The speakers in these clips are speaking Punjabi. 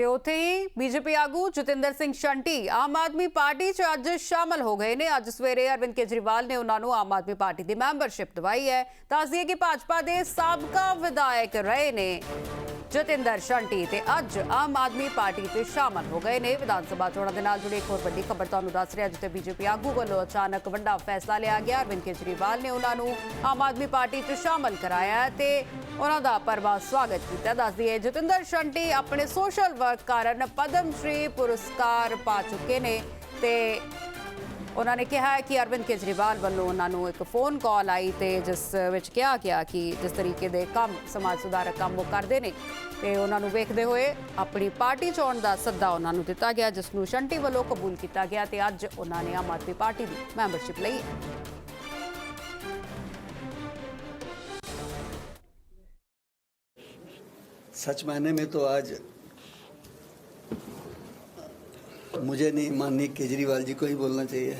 ਤੇ ਉੱਥੇ ਹੀ ਬੀਜੇਪੀ ਆਗੂ ਜਤਿੰਦਰ ਸਿੰਘ ਸ਼ੰਟੀ ਆਮ ਆਦਮੀ ਪਾਰਟੀ 'ਚ ਅੱਜ ਸ਼ਾਮਲ ਹੋ ਗਏ ਨੇ। ਅੱਜ ਸਵੇਰੇ ਅਰਵਿੰਦ ਕੇਜਰੀਵਾਲ ਨੇ ਉਹਨਾਂ ਨੂੰ ਆਮ ਆਦਮੀ ਪਾਰਟੀ ਦੀ ਮੈਂਬਰਸ਼ਿਪ ਦਵਾਈ ਹੈ। ਦੱਸ ਕਿ ਭਾਜਪਾ ਦੇ ਸਾਬਕਾ ਵਿਧਾਇਕ ਰਹੇ ਨੇ ਜਤਿੰਦਰ ਸ਼ੰਟੀ ਤੇ ਅੱਜ ਆਮ ਆਦਮੀ ਪਾਰਟੀ 'ਚ ਸ਼ਾਮਲ ਹੋ ਗਏ ਨੇ। ਵਿਧਾਨ ਸਭਾ ਚੋਣਾਂ ਦੇ ਨਾਲ ਜੁੜੀ ਇੱਕ ਹੋਰ ਵੱਡੀ ਖਬਰ ਤੁਹਾਨੂੰ ਦੱਸ ਰਿਹਾ, ਜਿੱਥੇ ਬੀਜੇਪੀ ਆਗੂ ਵੱਲੋਂ ਅਚਾਨਕ ਵੱਡਾ ਫੈਸਲਾ ਲਿਆ ਗਿਆ। ਅਰਵਿੰਦ ਕੇਜਰੀਵਾਲ ਨੇ ਉਹਨਾਂ ਨੂੰ ਆਮ ਆਦਮੀ ਪਾਰਟੀ 'ਚ ਸ਼ਾਮਲ ਕਰਾਇਆ ਤੇ ਉਹਨਾਂ ਦਾ ਪਰਵਾ ਸਵਾਗਤ ਕੀਤਾ ਦੱਸ ਦਈਏ ਜਤਿੰਦਰ ਸ਼ੰਟੀ ਆਪਣੇ ਸੋਸ਼ਲ ਵਰਕ ਕਾਰਨ ਪਦਮ ਸ਼੍ਰੀ ਪੁਰਸਕਾਰ ਪਾ ਚੁੱਕੇ ਨੇ ਤੇ ਉਹਨਾਂ ਨੇ ਕਿਹਾ ਹੈ ਕਿ ਅਰਵਿੰਦ ਕੇਜਰੀਵਾਲ ਵੱਲੋਂ ਉਹਨਾਂ ਨੂੰ ਇੱਕ ਫੋਨ ਕਾਲ ਆਈ ਤੇ ਜਿਸ ਵਿੱਚ ਕਿਹਾ ਗਿਆ ਕਿ ਜਿਸ ਤਰੀਕੇ ਦੇ ਕੰਮ, ਸਮਾਜ ਸੁਧਾਰਕ ਕੰਮ ਉਹ ਕਰਦੇ ਨੇ ਤੇ ਉਹਨਾਂ ਨੂੰ ਵੇਖਦੇ ਹੋਏ ਆਪਣੀ ਪਾਰਟੀ ਚੋਣ ਦਾ ਸੱਦਾ ਉਹਨਾਂ ਨੂੰ ਦਿੱਤਾ ਗਿਆ, ਜਿਸ ਨੂੰ ਸ਼ੰਟੀ ਵੱਲੋਂ ਕਬੂਲ ਕੀਤਾ ਗਿਆ ਤੇ ਅੱਜ ਉਹਨਾਂ ਨੇ ਆਮ ਆਦਮੀ ਪਾਰਟੀ ਦੀ ਮੈਂਬਰਸ਼ਿਪ ਲਈ। सच मायने में तो आज मुझे नहीं, माननीय केजरीवाल जी को ही बोलना चाहिए।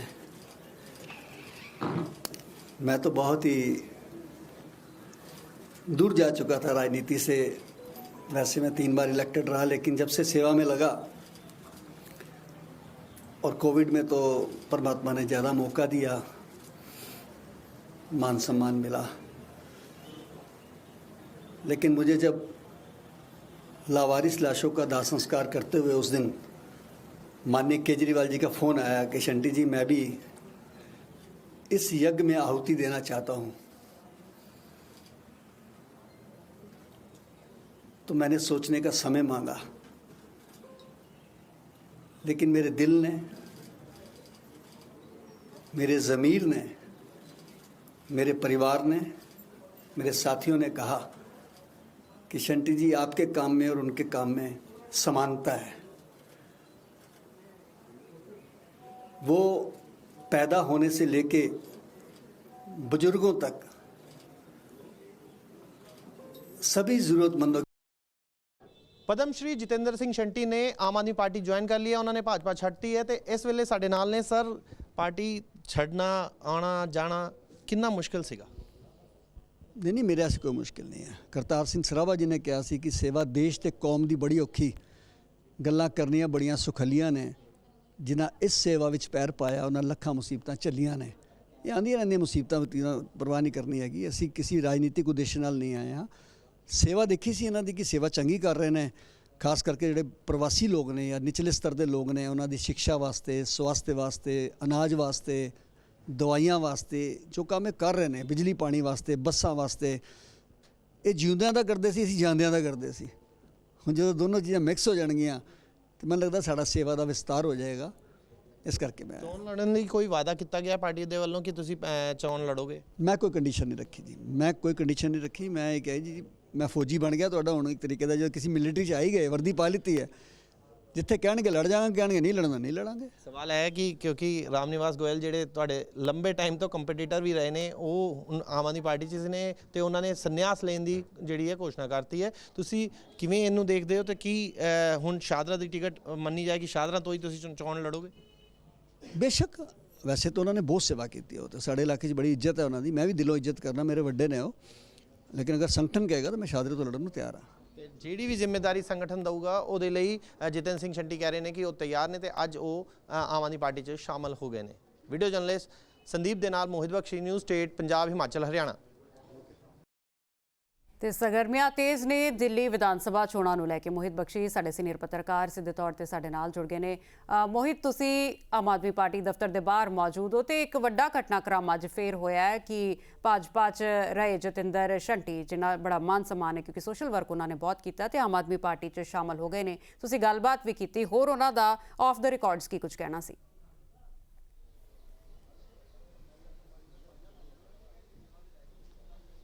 मैं तो बहुत ही दूर जा चुका था राजनीति से। वैसे मैं तीन बार इलेक्टेड रहा, लेकिन जब से सेवा में लगा और कोविड में तो परमात्मा ने ज़्यादा मौका दिया, मान सम्मान मिला। लेकिन मुझे जब लावारिस लाशों का दाह संस्कार करते हुए उस दिन माननीय केजरीवाल जी का फ़ोन आया कि शंटी जी, मैं भी इस यज्ञ में आहुति देना चाहता हूँ। तो मैंने सोचने का समय मांगा, लेकिन मेरे दिल ने, मेरे ज़मीर ने, मेरे परिवार ने, मेरे साथियों ने कहा कि शंटी जी आपके काम में और उनके काम में समानता है वो पैदा होने से लेके बुजुर्गों तक सभी ज़रूरतमंदों ਪਦਮ ਸ਼੍ਰੀ ਜਤਿੰਦਰ ਸਿੰਘ ਸ਼ੰਟੀ ਨੇ ਆਮ ਆਦਮੀ ਪਾਰਟੀ ਜੁਆਇਨ ਕਰ ਲਈ ਹੈ ਉਹਨਾਂ ਨੇ ਭਾਜਪਾ ਛੱਡਤੀ ਹੈ ਤੇ ਇਸ ਵੇਲੇ ਸਾਡੇ ਨਾਲ ਨੇ ਸਰ ਪਾਰਟੀ ਛੱਡਣਾ ਆਣਾ ਜਾਣਾ ਕਿੰਨਾ ਮੁਸ਼ਕਲ ਸੀਗਾ ਨਹੀਂ ਨਹੀਂ, ਮੇਰੇ ਐਸੀ ਕੋਈ ਮੁਸ਼ਕਿਲ ਨਹੀਂ ਹੈ। ਕਰਤਾਰ ਸਿੰਘ ਸਰਾਭਾ ਜੀ ਨੇ ਕਿਹਾ ਸੀ ਕਿ ਸੇਵਾ ਦੇਸ਼ ਤੇ ਕੌਮ ਦੀ ਬੜੀ ਔਖੀ ਗੱਲਾਂ ਕਰਨੀਆਂ ਬੜੀਆਂ ਸੁਖਲੀਆਂ ਨੇ, ਜਿਨ੍ਹਾਂ ਇਸ ਸੇਵਾ ਵਿੱਚ ਪੈਰ ਪਾਇਆ, ਉਹਨਾਂ ਲੱਖਾਂ ਮੁਸੀਬਤਾਂ ਝੱਲੀਆਂ ਨੇ। ਇਹ ਆਂਦੀਆਂ ਰਹਿੰਦੀਆਂ ਮੁਸੀਬਤਾਂ ਦੀ ਤਾਂ ਪਰਵਾਹ ਨਹੀਂ ਕਰਨੀ ਹੈਗੀ। ਅਸੀਂ ਕਿਸੇ ਰਾਜਨੀਤਿਕ ਉਦੇਸ਼ ਨਾਲ ਨਹੀਂ ਆਏ ਹਾਂ। ਸੇਵਾ ਦੇਖੀ ਸੀ ਇਹਨਾਂ ਦੀ ਕਿ ਸੇਵਾ ਚੰਗੀ ਕਰ ਰਹੇ ਨੇ, ਖਾਸ ਕਰਕੇ ਜਿਹੜੇ ਪ੍ਰਵਾਸੀ ਲੋਕ ਨੇ ਜਾਂ ਨਿਚਲੇ ਸਤਰ ਦੇ ਲੋਕ ਨੇ, ਉਹਨਾਂ ਦੀ ਸਿੱਖਿਆ ਵਾਸਤੇ, ਸਵਾਸਥ ਵਾਸਤੇ, ਅਨਾਜ ਵਾਸਤੇ ਦਵਾਈਆਂ ਵਾਸਤੇ ਜੋ ਕੰਮ ਇਹ ਕਰ ਰਹੇ ਨੇ ਬਿਜਲੀ ਪਾਣੀ ਵਾਸਤੇ ਬੱਸਾਂ ਵਾਸਤੇ ਇਹ ਜਿਉਂਦਿਆਂ ਦਾ ਕਰਦੇ ਸੀ ਅਸੀਂ ਜਾਂਦਿਆਂ ਦਾ ਕਰਦੇ ਸੀ। ਹੁਣ ਜਦੋਂ ਦੋਨੋਂ ਚੀਜ਼ਾਂ ਮਿਕਸ ਹੋ ਜਾਣਗੀਆਂ ਤੇ ਮੈਨੂੰ ਲੱਗਦਾ ਸਾਡਾ ਸੇਵਾ ਦਾ ਵਿਸਤਾਰ ਹੋ ਜਾਏਗਾ। ਇਸ ਕਰਕੇ ਮੈਂ ਚੋਣ ਲੜਨ ਲਈ ਕੋਈ ਵਾਅਦਾ ਕੀਤਾ ਗਿਆ ਪਾਰਟੀ ਦੇ ਵੱਲੋਂ ਕਿ ਤੁਸੀਂ ਚੋਣ ਲੜੋਗੇ? ਮੈਂ ਕੋਈ ਕੰਡੀਸ਼ਨ ਨਹੀਂ ਰੱਖੀ ਜੀ। ਮੈਂ ਕੋਈ ਕੰਡੀਸ਼ਨ ਨਹੀਂ ਰੱਖੀ। ਮੈਂ ਇਹ ਕਹੀ ਜੀ ਮੈਂ ਫੌਜੀ ਬਣ ਗਿਆ ਤੁਹਾਡਾ ਹੁਣ ਇੱਕ ਤਰੀਕੇ ਦਾ ਜਦੋਂ ਕਿਸੇ ਮਿਲਟਰੀ 'ਚ ਆ ਹੀ ਗਏ ਵਰਦੀ ਪਾ ਲਿੱਤੀ ਹੈ ਜਿੱਥੇ ਕਹਿਣਗੇ ਲੜ ਜਾਵਾਂਗੇ ਕਹਿਣਗੇ ਨਹੀਂ ਲੜਨਾ ਨਹੀਂ ਲੜਾਂਗੇ। ਸਵਾਲ ਹੈ ਕਿ ਕਿਉਂਕਿ ਰਾਮ ਨਿਵਾਸ ਗੋਇਲ ਜਿਹੜੇ ਤੁਹਾਡੇ ਲੰਬੇ ਟਾਈਮ ਤੋਂ ਕੰਪੀਟੀਟਰ ਵੀ ਰਹੇ ਨੇ ਉਹ ਆਮ ਆਦਮੀ ਪਾਰਟੀ 'ਚ ਨੇ ਤੇ ਉਹਨਾਂ ਨੇ ਸੰਨਿਆਸ ਲੈਣ ਦੀ ਜਿਹੜੀ ਹੈ ਘੋਸ਼ਣਾ ਕਰਤੀ ਹੈ। ਤੁਸੀਂ ਕਿਵੇਂ ਇਹਨੂੰ ਦੇਖਦੇ ਹੋ ਤੇ ਕੀ ਹੁਣ ਸ਼ਾਦਰਾ ਦੀ ਟਿਕਟ ਮੰਨੀ ਜਾਏਗੀ? ਸ਼ਾਦਰਾ ਤੋਂ ਹੀ ਤੁਸੀਂ ਚੋਣ- ਲੜੋਗੇ? ਬੇਸ਼ੱਕ ਵੈਸੇ ਤਾਂ ਉਹਨਾਂ ਨੇ ਬਹੁਤ ਸੇਵਾ ਕੀਤੀ ਹੈ ਉਹ ਤਾਂ ਸਾਡੇ ਇਲਾਕੇ 'ਚ ਬੜੀ ਇੱਜ਼ਤ ਹੈ ਉਹਨਾਂ ਦੀ। ਮੈਂ ਵੀ ਦਿਲੋਂ ਇੱਜ਼ਤ ਕਰਨਾ ਮੇਰੇ ਵੱਡੇ ਨੇ ਉਹ। ਲੇਕਿਨ ਅਗਰ ਸੰਗਠਨ ਕਹੇਗਾ ਤਾਂ ਮੈਂ ਸ਼ਾਦਰੇ ਤੋਂ ਲੜਨ ਨੂੰ ਤਿਆਰ ਹਾਂ। ਜਿਹੜੀ ਵੀ ਜ਼ਿੰਮੇਵਾਰੀ ਸੰਗਠਨ ਦਊਗਾ ਉਹਦੇ ਲਈ ਅ, ਜਿਤਨ ਸਿੰਘ ਛੱਡੀ ਕਹਿ ਰਹੇ ਨੇ ਕਿ ਉਹ ਤਿਆਰ ਨੇ ਤੇ ਅੱਜ ਉਹ ਆਮ ਆਦਮੀ ਪਾਰਟੀ 'ਚ ਸ਼ਾਮਲ ਹੋ ਗਏ ਨੇ। ਵੀਡੀਓ ਜਰਨਲਿਸਟ ਸੰਦੀਪ ਦੇ ਨਾਲ ਮੋਹਿਤ ਬਖਸ਼ੀ ਨਿਊਜ਼ ਸਟੇਟ ਪੰਜਾਬ ਹਿਮਾਚਲ ਹਰਿਆਣਾ। ਤੇ ਸਰਗਰਮੀਆਂ ਤੇਜ਼ ਨੇ, ਦਿੱਲੀ ਵਿਧਾਨ ਸਭਾ ਚੋਣਾਂ ਨੂੰ ਲੈ ਕੇ ਮੋਹਿਤ ਬਖਸ਼ੀ ਸਾਡੇ ਸੀਨੀਅਰ ਪੱਤਰਕਾਰ ਸਿੱਧੇ ਤੌਰ ਤੇ ਸਾਡੇ ਨਾਲ ਜੁੜ ਗਏ ਨੇ। ਮੋਹਿਤ, ਤੁਸੀਂ ਆਮ ਆਦਮੀ ਪਾਰਟੀ ਦਫ਼ਤਰ ਦੇ ਬਾਹਰ ਮੌਜੂਦ ਹੋ ਤੇ ਇੱਕ ਵੱਡਾ ਘਟਨਾਕ੍ਰਮ ਅੱਜ ਫੇਰ ਹੋਇਆ ਹੈ ਕਿ ਭਾਜਪਾ 'ਚ ਰਹੇ ਜਤਿੰਦਰ ਸ਼ੰਟੀ, ਜਿਨ੍ਹਾਂ ਬੜਾ ਮਾਨ ਸਨਮਾਨ ਹੈ ਕਿਉਂਕਿ ਸੋਸ਼ਲ ਵਰਕ ਉਹਨਾਂ ਨੇ ਬਹੁਤ ਕੀਤਾ ਤੇ ਆਮ ਆਦਮੀ ਪਾਰਟੀ 'ਚ ਸ਼ਾਮਲ ਹੋ ਗਏ ਨੇ। ਤੁਸੀਂ ਗੱਲਬਾਤ ਵੀ ਕੀਤੀ, ਹੋਰ ਉਹਨਾਂ ਦਾ ਆਫ ਦ ਰਿਕਾਰਡਸ ਕੀ ਕੁਝ ਕਹਿਣਾ ਸੀ?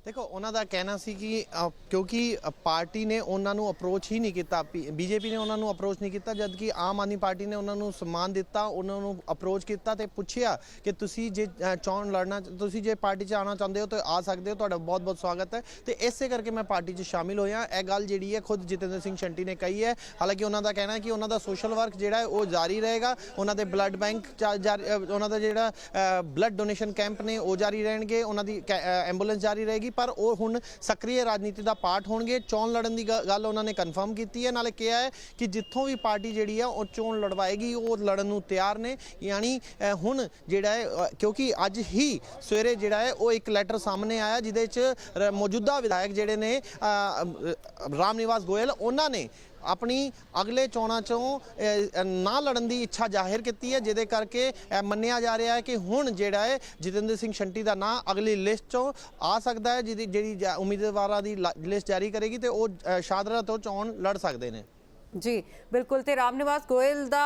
ਦੇਖੋ, ਉਹਨਾਂ ਦਾ ਕਹਿਣਾ ਸੀ ਕਿ ਕਿਉਂਕਿ ਪਾਰਟੀ ਨੇ ਉਹਨਾਂ ਨੂੰ ਅਪਰੋਚ ਹੀ ਨਹੀਂ ਕੀਤਾ। ਬੀਜੇਪੀ ਨੇ ਉਹਨਾਂ ਨੂੰ ਅਪਰੋਚ ਨਹੀਂ ਕੀਤਾ ਜਦ ਕਿ ਆਮ ਆਦਮੀ ਪਾਰਟੀ ਨੇ ਉਹਨਾਂ ਨੂੰ ਸਨਮਾਨ ਦਿੱਤਾ, ਉਹਨਾਂ ਨੂੰ ਅਪਰੋਚ ਕੀਤਾ ਤੇ ਪੁੱਛਿਆ ਕਿ ਤੁਸੀਂ ਜੇ ਚੋਣ ਲੜਨਾ, ਤੁਸੀਂ ਜੇ ਪਾਰਟੀ 'ਚ ਆਉਣਾ ਚਾਹੁੰਦੇ ਹੋ ਤਾਂ ਆ ਸਕਦੇ ਹੋ, ਤੁਹਾਡਾ ਬਹੁਤ ਬਹੁਤ ਸਵਾਗਤ ਹੈ। ਤੇ ਇਸੇ ਕਰਕੇ ਮੈਂ ਪਾਰਟੀ 'ਚ ਸ਼ਾਮਿਲ ਹੋਇਆ। ਇਹ ਗੱਲ ਜਿਹੜੀ ਹੈ ਖੁਦ ਜਤਿੰਦਰ ਸਿੰਘ ਸ਼ੰਟੀ ਨੇ ਕਹੀ ਹੈ। ਹਾਲਾਂਕਿ ਉਹਨਾਂ ਦਾ ਕਹਿਣਾ ਹੈ ਕਿ ਉਹਨਾਂ ਦਾ ਸੋਸ਼ਲ ਵਰਕ ਜਿਹੜਾ ਹੈ ਉਹ ਜਾਰੀ ਰਹੇਗਾ। ਉਹਨਾਂ ਦੇ ਬਲੱਡ ਬੈਂਕ ਉਹਨਾਂ ਦਾ ਜਿਹੜਾ ਬਲੱਡ ਡੋਨੇਸ਼ਨ ਕੈਂਪ ਨੇ ਉਹ ਜਾਰੀ ਰਹਿਣਗੇ। ਉਹਨਾਂ ਦੀ ਐਂਬੂਲੈਂਸ ਜਾਰੀ ਰਹੇਗੀ। ਪਰ ਉਹ ਹੁਣ ਸਕਰੀਏ ਰਾਜਨੀਤੀ ਦਾ ਪਾਰਟ ਹੋਣਗੇ। ਚੋਣ ਲੜਨ ਦੀ ਗ- ਗੱਲ ਉਹਨਾਂ ਨੇ ਕਨਫਰਮ ਕੀਤੀ ਹੈ। ਨਾਲੇ ਕਿਹਾ ਹੈ ਕਿ ਜਿੱਥੋਂ ਵੀ ਪਾਰਟੀ ਜਿਹੜੀ ਆ, ਉਹ ਚੋਣ ਲੜਵਾਏਗੀ, ਉਹ ਲੜਨ ਨੂੰ ਤਿਆਰ ਨੇ। ਯਾਨੀ ਹੁਣ ਜਿਹੜਾ ਹੈ ਕਿਉਂਕਿ ਅੱਜ ਹੀ ਸਵੇਰੇ ਜਿਹੜਾ ਹੈ, ਉਹ ਇੱਕ ਲੈਟਰ ਸਾਹਮਣੇ ਆਇਆ, ਜਿਹਦੇ ਚ ਮੌਜੂਦਾ ਵਿਧਾਇਕ ਜਿਹੜੇ ਨੇ ਰਾਮ ਨਿਵਾਸ ਗੋਇਲ, ਉਹਨਾਂ ਨੇ ਆਪਣੀ ਅਗਲੇ ਚੋਣਾਂ ਚੋਂ ਨਾ ਲੜਨ ਦੀ ਇੱਛਾ ਜ਼ਾਹਿਰ ਕੀਤੀ ਹੈ ਜਿਹਦੇ ਕਰਕੇ ਮੰਨਿਆ ਜਾ ਰਿਹਾ ਹੈ ਕਿ ਹੁਣ ਜਿਹੜਾ ਹੈ ਜਤਿੰਦਰ ਸਿੰਘ ਸ਼ੰਟੀ ਦਾ ਨਾਂ ਅਗਲੀ ਲਿਸਟ ਚੋਂ ਆ ਸਕਦਾ ਹੈ ਜਿਹਦੀ ਜਿਹੜੀ ਜਾ- ਉਮੀਦਵਾਰਾਂ ਦੀ ਲਿਸਟ ਜਾਰੀ ਕਰੇਗੀ ਤੇ ਉਹ ਅ, ਸ਼ਾਦਰਾ ਤੋਂ ਚੋਣ ਲੜ ਸਕਦੇ ਨੇ। ਜੀ, ਬਿਲਕੁਲ। ਤੇ ਰਾਮਨਿਵਾਸ ਗੋਇਲ ਦਾ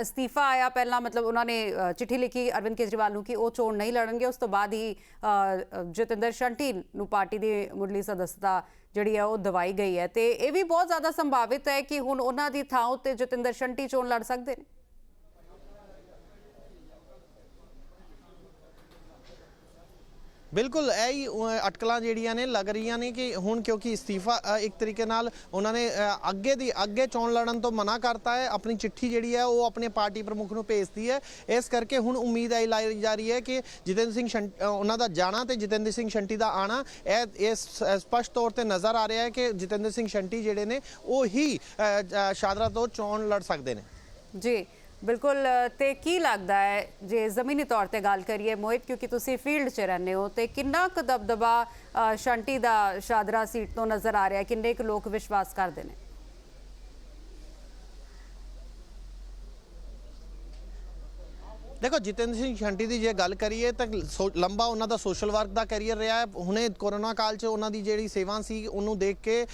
ਅਸਤੀਫਾ ਆਇਆ ਪਹਿਲਾਂ, ਮਤਲਬ ਉਹਨਾਂ ਨੇ ਚਿੱਠੀ ਲਿਖੀ ਅਰਵਿੰਦ ਕੇਜਰੀਵਾਲ ਨੂੰ ਕਿ ਉਹ ਚੋਣ ਨਹੀਂ ਲੜਨਗੇ। ਉਸ ਤੋਂ ਬਾਅਦ ਹੀ ਜਤਿੰਦਰ ਸ਼ੰਟੀ ਨੂੰ ਪਾਰਟੀ ਦੀ ਮੁੱਢਲੀ ਸਦਸਤਾ ਜਿਹੜੀ ਹੈ, ਉਹ ਦਵਾਈ ਗਈ ਹੈ। ਤੇ ਇਹ ਵੀ ਬਹੁਤ ਜ਼ਿਆਦਾ ਸੰਭਾਵਿਤ ਹੈ ਕਿ ਹੁਣ ਉਹਨਾਂ ਦੀ ਥਾਂ ਉੱਤੇ ਜਤਿੰਦਰ ਸ਼ੰਟੀ ਚੋਣ ਲੜ ਸਕਦੇ ਨੇ। ਬਿਲਕੁਲ ਇਹ ਹੀ ਅਟਕਲਾਂ ਜਿਹੜੀਆਂ ਨੇ ਲੱਗ ਰਹੀਆਂ ਨੇ ਕਿ ਹੁਣ ਕਿਉਂਕਿ ਇਸਤੀਫਾ ਇੱਕ ਤਰੀਕੇ ਨਾਲ ਉਹਨਾਂ ਨੇ ਅੱਗੇ ਦੀ ਅੱਗੇ ਚੋਣ ਲੜਨ ਤੋਂ ਮਨਾ ਕਰਤਾ ਹੈ। ਆਪਣੀ ਚਿੱਠੀ ਜਿਹੜੀ ਹੈ ਉਹ ਆਪਣੇ ਪਾਰਟੀ ਪ੍ਰਮੁੱਖ ਨੂੰ ਭੇਜਦੀ ਹੈ। ਇਸ ਕਰਕੇ ਹੁਣ ਉਮੀਦ ਹੈ ਲਾਈ ਜਾ ਰਹੀ ਹੈ ਕਿ ਜਤਿੰਦਰ ਸਿੰਘ ਸ਼ੰ- ਉਹਨਾਂ ਦਾ ਜਾਣਾ ਤੇ ਜਤਿੰਦਰ ਸਿੰਘ ਸ਼ੰਟੀ ਦਾ ਆਣਾ ਇਹ ਇਹ ਸ- ਸਪਸ਼ਟ ਤੌਰ ਤੇ ਨਜ਼ਰ ਆ ਰਿਹਾ ਹੈ ਕਿ ਜਤਿੰਦਰ ਸਿੰਘ ਸ਼ੰਟੀ ਜਿਹੜੇ ਨੇ ਉਹ ਹੀ ਅ, ਸ਼ਾਦਰਾ ਤੋਂ ਚੋਣ ਲੜ ਸਕਦੇ ਨੇ। ਜੀ। ਬਿਲਕੁਲ ਅ, ਤੇ ਕੀ ਲੱਗਦਾ ਹੈ ਜੇ ਜ਼ਮੀਨੀ ਤੌਰ ਤੇ ਗੱਲ ਕਰੀਏ ਮੋਹਿਤ ਕਿਉਂਕਿ ਤੁਸੀਂ ਫੀਲਡ 'ਚ ਰਹਿੰਦੇ ਹੋ ਤੇ ਕਿੰਨਾ ਕੁ ਦਬਦਬਾ ਅ, ਸ਼ੰਟੀ ਦਾ ਸ਼ਾਦਰਾ ਸੀਟ ਤੋਂ ਨਜ਼ਰ ਆ ਰਿਹਾ ਕਿੰਨੇ ਕੁ ਲੋਕ ਵਿਸ਼ਵਾਸ ਕਰਦੇ ਨੇ? ਦੇਖੋ ਜਤਿੰਦਰ ਸਿੰਘ ਛੰਟੀ ਦੀ ਜੇ ਗੱਲ ਕਰੀਏ ਤਾਂ ਸੋ- ਲੰਬਾ ਉਹਨਾਂ ਦਾ ਸੋਸ਼ਲ ਵਰਕ ਦਾ ਕੈਰੀਅਰ ਰਿਹਾ ਹੈ। ਹੁਣੇ ਕੋਰੋਨਾ ਕਾਲ 'ਚ ਉਹਨਾਂ ਦੀ ਜਿਹੜੀ ਸੇਵਾ ਸੀ, ਉਹਨੂੰ ਦੇਖ ਕੇ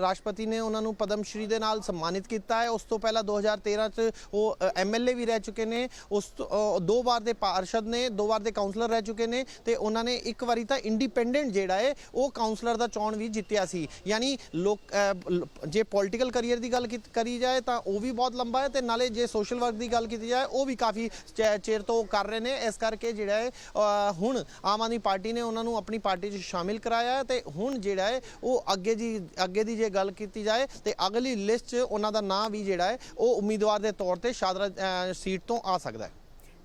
ਰਾਸ਼ਟਰਪਤੀ ਨੇ ਉਹਨਾਂ ਨੂੰ ਪਦਮ ਸ਼੍ਰੀ ਦੇ ਨਾਲ ਸਨਮਾਨਿਤ ਕੀਤਾ ਹੈ। ਉਸ ਤੋਂ ਪਹਿਲਾਂ 2013 'ਚ ਉਹ ਐਮਐਲਏ ਵੀ ਰਹਿ ਚੁੱਕੇ ਨੇ। ਉਸ ਤੋਂ- ਦੋ ਵਾਰ ਦੇ ਪਾਰਸ਼ਦ ਨੇ, ਦੋ ਵਾਰ ਦੇ ਕਾਉਂਸਲਰ ਰਹਿ ਚੁੱਕੇ ਨੇ ਤੇ ਉਹਨਾਂ ਨੇ ਇੱਕ ਵਾਰੀ ਤਾਂ ਇੰਡੀਪੈਂਡੈਂਟ ਜਿਹੜਾ ਹੈ, ਉਹ ਕਾਉਂਸਲਰ ਦਾ ਚੋਣ ਵੀ ਜਿੱਤਿਆ ਸੀ। ਯਾਨੀ ਲੋਕ ਜੇ ਪੋਲਿਟੀਕਲ ਕੈਰੀਅਰ ਦੀ ਗੱਲ ਕੀਤ- ਕਰੀ ਜਾਏ ਤਾਂ ਉਹ ਵੀ ਬਹੁਤ ਲੰਬਾ ਹੈ ਤੇ ਨਾਲੇ ਜੇ ਸੋਸ਼ਲ ਵਰਕ ਦੀ ਗੱਲ ਕੀਤੀ ਜਾਏ, ਉਹ ਵੀ ਕਾਫੀ ਚੈ- ਚਿਰ ਤੋਂ ਕਰ ਰਹੇ ਨੇ। ਇਸ ਕਰਕੇ ਜਿਹੜਾ ਹੈ ਹੁਣ ਆਮ ਆਦਮੀ ਪਾਰਟੀ ਨੇ ਉਹਨਾਂ ਨੂੰ ਆਪਣੀ ਪਾਰਟੀ 'ਚ ਸ਼ਾਮਿਲ ਕਰਾਇਆ ਹੈ ਤੇ ਹੁਣ ਜਿਹੜਾ ਹੈ, ਉਹ ਅੱਗੇ ਜੀ ਅੱਗੇ ਦੀ ਜੇ ਗੱਲ ਕੀਤੀ ਜਾਏ ਤੇ ਅਗਲੀ ਲਿਸਟ 'ਚ ਉਹਨਾਂ ਦਾ ਨਾਂ ਵੀ ਜਿਹੜਾ ਹੈ, ਉਹ ਉਮੀਦਵਾਰ ਦੇ ਤੌਰ ਤੇ ਸ਼ਾਦਰਾ ਸੀਟ ਤੋਂ ਆ ਸਕਦਾ ਹੈ।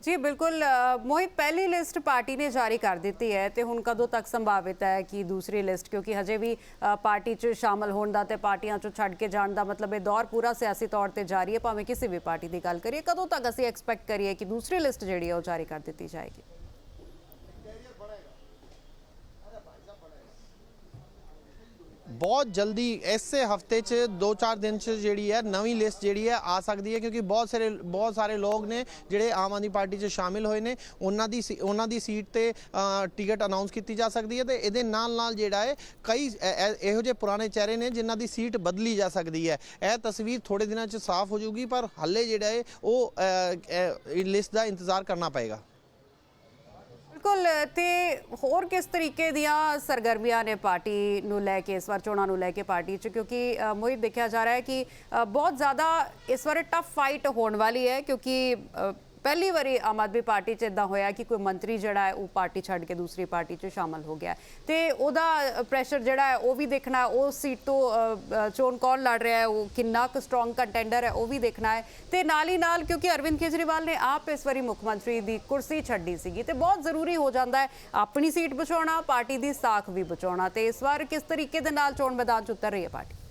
ਜੀ, ਬਿਲਕੁਲ ਮੋਹਿਤ ਪਹਿਲੀ ਲਿਸਟ ਪਾਰਟੀ ਨੇ ਜਾਰੀ ਕਰ ਦਿੱਤੀ ਹੈ ਤੇ ਹੁਣ ਕਦੋਂ ਤੱਕ ਸੰਭਾਵਿਤ ਹੈ ਕਿ ਦੂਸਰੀ ਲਿਸਟ? ਕਿਉਂਕਿ ਹਜੇ ਵੀ ਪਾਰਟੀ 'ਚ ਸ਼ਾਮਲ ਹੋਣ ਦਾ ਤੇ ਪਾਰਟੀਆਂ 'ਚੋਂ ਛੱਡ ਕੇ ਜਾਣ ਦਾ ਮਤਲਬ ਇਹ ਦੌਰ ਪੂਰਾ ਸਿਆਸੀ ਤੌਰ ਤੇ ਜਾਰੀ ਹੈ। ਭਾਵੇਂ ਕਿਸੇ ਵੀ ਪਾਰਟੀ ਦੀ ਗੱਲ ਕਰੀਏ, ਕਦੋਂ ਤੱਕ ਅਸੀਂ ਐਕਸਪੈਕਟ ਕਰੀਏ ਕਿ ਦੂਸਰੀ ਲਿਸਟ ਜਿਹੜੀ ਹੈ ਉਹ ਜਾਰੀ ਕਰ ਦਿੱਤੀ ਜਾਏਗੀ? ਬਹੁਤ ਜਲਦੀ ਇਸੇ ਹਫ਼ਤੇ 'ਚ 2-4 ਦਿਨ 'ਚ ਜਿਹੜੀ ਹੈ, ਨਵੀਂ ਲਿਸਟ ਜਿਹੜੀ ਹੈ, ਆ ਸਕਦੀ ਹੈ, ਕਿਉਂਕਿ ਬਹੁਤ ਸਾਰੇ ਬਹੁਤ ਸਾਰੇ ਲੋਕ ਨੇ ਜਿਹੜੇ ਆਮ ਆਦਮੀ ਪਾਰਟੀ 'ਚ ਸ਼ਾਮਿਲ ਹੋਏ ਨੇ। ਉਹਨਾਂ ਦੀ ਸੀ- ਉਹਨਾਂ ਦੀ ਸੀਟ ਤੇ ਟਿਕਟ ਅਨਾਉਂਸ ਕੀਤੀ ਜਾ ਸਕਦੀ ਹੈ ਤੇ ਇਹਦੇ ਨਾਲ ਨਾਲ ਜਿਹੜਾ ਹੈ, ਕਈ ਇਹੋ ਜਿਹੇ ਪੁਰਾਣੇ ਚਿਹਰੇ ਨੇ ਜਿਨ੍ਹਾਂ ਦੀ ਸੀਟ ਬਦਲੀ ਜਾ ਸਕਦੀ ਹੈ। ਇਹ ਤਸਵੀਰ ਥੋੜੇ ਦਿਨਾਂ 'ਚ ਸਾਫ਼ ਹੋ ਜਾਊਗੀ, ਪਰ ਹਾਲੇ ਜਿਹੜਾ ਹੈ, ਉਹ ਲਿਸਟ ਦਾ ਇੰਤਜ਼ਾਰ ਕਰਨਾ ਪਏਗਾ। ਬਿਲਕੁਲ ਤੇ ਹੋਰ ਕਿਸ ਤਰੀਕੇ ਦੀਆਂ ਸਰਗਰਮੀਆਂ ਨੇ ਪਾਰਟੀ ਨੂੰ ਲੈ ਕੇ ਇਸ ਵਾਰ ਚੋਣਾਂ ਨੂੰ ਲੈ ਕੇ ਪਾਰਟੀ 'ਚ? ਕਿਉਂਕਿ ਅ, ਮੋਹਿਤ ਦੇਖਿਆ ਜਾ ਰਿਹਾ ਹੈ ਕਿ ਬਹੁਤ ਜ਼ਿਆਦਾ ਇਸ ਵਾਰ ਟਫ ਫਾਈਟ ਹੋਣ ਵਾਲੀ ਹੈ ਕਿਉਂਕਿ ਪਹਿਲੀ ਵਾਰੀ ਆਮ ਆਦਮੀ ਪਾਰਟੀ 'ਚ ਇਦਾਂ ਹੋਇਆ ਕਿ ਕੋਈ ਮੰਤਰੀ ਜਿਹੜਾ ਹੈ, ਉਹ ਪਾਰਟੀ ਛੱਡ ਕੇ ਦੂਸਰੀ ਪਾਰਟੀ 'ਚ ਸ਼ਾਮਲ ਹੋ ਗਿਆ। ਤੇ ਉਹਦਾ ਪ੍ਰੈਸ਼ਰ ਜਿਹੜਾ ਹੈ, ਉਹ ਵੀ ਦੇਖਣਾ ਹੈ, ਉਹ ਸੀਟ ਤੋਂ ਚੋਣ ਕੌਣ ਲੜ ਰਿਹਾ ਹੈ, ਉਹ ਕਿੰਨਾ ਕੁ ਸਟਰੋਂਗ ਕੰਟੈਂਡਰ ਹੈ, ਉਹ ਵੀ ਦੇਖਣਾ ਹੈ। ਤੇ ਨਾਲ ਹੀ ਨਾਲ, ਕਿਉਂਕਿ ਅਰਵਿੰਦ ਕੇਜਰੀਵਾਲ ਨੇ ਆਪ ਇਸ ਵਾਰੀ ਮੁੱਖ ਮੰਤਰੀ ਦੀ ਕੁਰਸੀ ਛੱਡੀ ਸੀਗੀ ਤੇ ਬਹੁਤ ਜ਼ਰੂਰੀ ਹੋ ਜਾਂਦਾ ਹੈ, ਆਪਣੀ ਸੀਟ ਬਚਾਉਣਾ, ਪਾਰਟੀ ਦੀ ਸਾਖ ਵੀ ਬਚਾਉਣਾ। ਤੇ ਇਸ ਵਾਰ ਕਿਸ ਤਰੀਕੇ ਦੇ ਨਾਲ ਚੋਣ ਮੈਦਾਨ 'ਚ ਉਤਰ ਰਹੀ ਹੈ ਪਾਰਟੀ?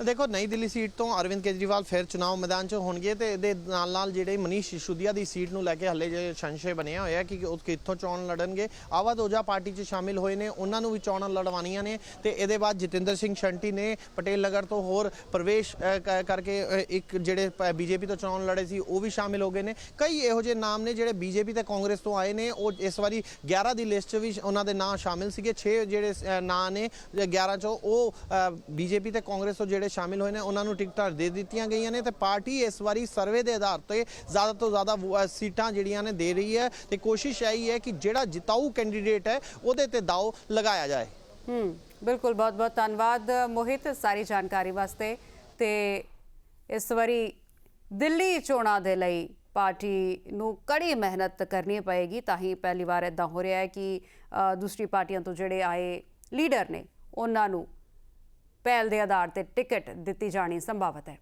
ਦੇਖੋ, ਨਈ ਦਿੱਲੀ ਸੀਟ ਤੋਂ ਅਰਵਿੰਦ ਕੇਜਰੀਵਾਲ ਫਿਰ ਚੁਣਾਵ ਮੈਦਾਨ 'ਚ ਹੋਣਗੇ ਤੇ ਇਹਦੇ ਨਾਲ ਨਾਲ ਜਿਹੜੇ ਮਨੀਸ਼ ਸਿਸੋਦੀਆ ਦੀ ਸੀਟ ਨੂੰ ਲੈ ਕੇ ਹੱਲੇ ਜੇ ਸੰਸ਼ੇ ਬਣਿਆ ਹੋਇਆ ਕਿ ਉਹ ਕਿੱਥੋਂ ਚੋਣ ਲੜਨਗੇ। ਆਵਾਦ ਓਜਾ ਪਾਰਟੀ 'ਚ ਸ਼ਾਮਿਲ ਹੋਏ ਨੇ, ਉਹਨਾਂ ਨੂੰ ਵੀ ਚੋਣਾਂ ਲੜਵਾਉਣੀਆਂ ਨੇ ਤੇ ਇਹਦੇ ਬਾਅਦ ਜਤਿੰਦਰ ਸਿੰਘ ਸ਼ੰਟੀ ਨੇ ਪਟੇਲ ਨਗਰ ਤੋਂ ਹੋਰ ਪ੍ਰਵੇਸ਼ ਕ- ਕਰਕੇ ਇੱਕ ਜਿਹੜੇ ਬੀਜੇਪੀ ਤੋਂ ਚੋਣ ਲੜੇ ਸੀ, ਉਹ ਵੀ ਸ਼ਾਮਿਲ ਹੋ ਗਏ ਨੇ। ਕਈ ਇਹੋ ਜਿਹੇ ਨਾਮ ਨੇ ਜਿਹੜੇ ਬੀਜੇਪੀ ਤੇ ਕਾਂਗਰਸ ਤੋਂ ਆਏ ਨੇ, ਉਹ ਇਸ ਵਾਰੀ 11 ਦੀ ਲਿਸਟ 'ਚ ਵੀ ਉਹਨਾਂ ਦੇ ਨਾਂ ਸ਼ਾਮਿਲ ਸੀਗੇ। 6 ਜਿਹੜੇ ਨਾਂ ਨੇ 11 ਚੋਂ ਉਹ ਬੀਜੇਪੀ ਤੇ ਕਾਂਗਰਸ ਤੋਂ ਜਿਹੜੇ ਸ਼ਾਮਿਲ ਹੋਏ ਨੇ, ਉਹਨਾਂ ਨੂੰ ਟਿਕਟਾਂ ਦੇ ਦਿੱਤੀਆਂ ਗਈਆਂ ਨੇ ਤੇ ਪਾਰਟੀ ਇਸ ਵਾਰੀ ਸਰਵੇ ਦੇ ਆਧਾਰ ਤੇ ਜ਼ਿਆਦਾ ਤੋਂ ਜ਼ਿਆਦਾ ਸੀਟਾਂ ਜਿਹੜੀਆਂ ਨੇ ਦੇ ਰਹੀ ਹੈ ਤੇ ਕੋਸ਼ਿਸ਼ ਇਹੀ ਹੈ ਕਿ ਜਿਹੜਾ ਜਿਤਾਊ ਕੈਂਡੀਡੇਟ ਹੈ, ਉਹਦੇ ਤੇ ਦਾਅ ਲਗਾਇਆ ਜਾਏ। ਹੂੰ, ਬਿਲਕੁਲ ਬਹੁਤ ਬਹੁਤ ਧੰਨਵਾਦ ਮੋਹਿਤ ਸਾਰੀ ਜਾਣਕਾਰੀ ਵਾਸਤੇ ਤੇ ਇਸ ਵਾਰੀ ਦਿੱਲੀ ਚੋਣਾਂ ਦੇ ਲਈ ਪਾਰਟੀ ਨੂੰ ਕੜੀ ਮਿਹਨਤ ਕਰਨੀ ਪਏਗੀ, ਤਾਂ ਹੀ ਪਹਿਲੀ ਵਾਰ ਇਦਾਂ ਹੋ ਰਿਹਾ ਹੈ ਕਿ ਦੂਸਰੀ ਪਾਰਟੀਆਂ ਤੋਂ ਜਿਹੜੇ ਆਏ ਲੀਡਰ ਨੇ, ਉਹਨਾਂ ਨੂੰ ਪਹਿਲ ਦੇ ਆਧਾਰ ਤੇ ਟਿਕਟ ਦਿੱਤੀ ਜਾਣੀ ਸੰਭਾਵਤ ਹੈ।